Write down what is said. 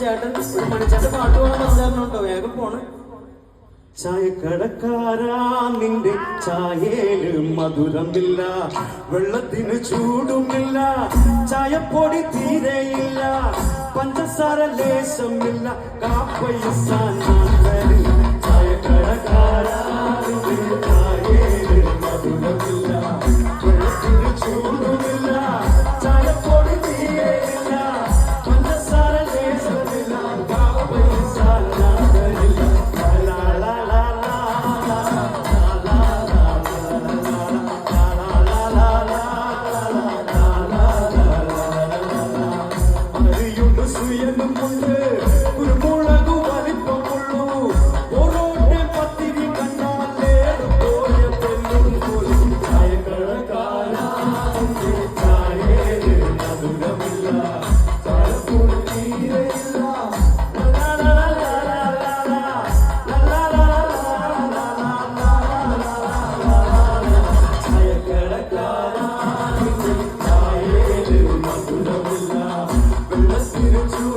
ചേട്ടൻ ഒരു മണിച്ചേട്ടൻ പാട്ട് പോകാൻ വേഗം പോണ്. ചായക്കടക്കാരാ നിന്റെ ചായയിൽ മധുരമില്ല വെള്ളത്തിന് ചൂടുമില്ല ചായപ്പൊടി തീരെയില്ല പഞ്ചസാര ലേശമില്ല കാപ്പയസ ഞാൻ തരും ചായക്കടക്കാരാ നിന്റെ ചായയിൽ മധുരമില്ല വെള്ളത്തിന് ചൂടുമില്ല. കുയലും കൊണ്ട് കുരുമുളകു വലിപ്പമുള്ളൂ പൊറോട്ട പത്തിരി കണ്ണാലേ. പോയ തെല്ലും പോലും ചായ കഴകാലും ചായ മധുരമില്ല. Ooh.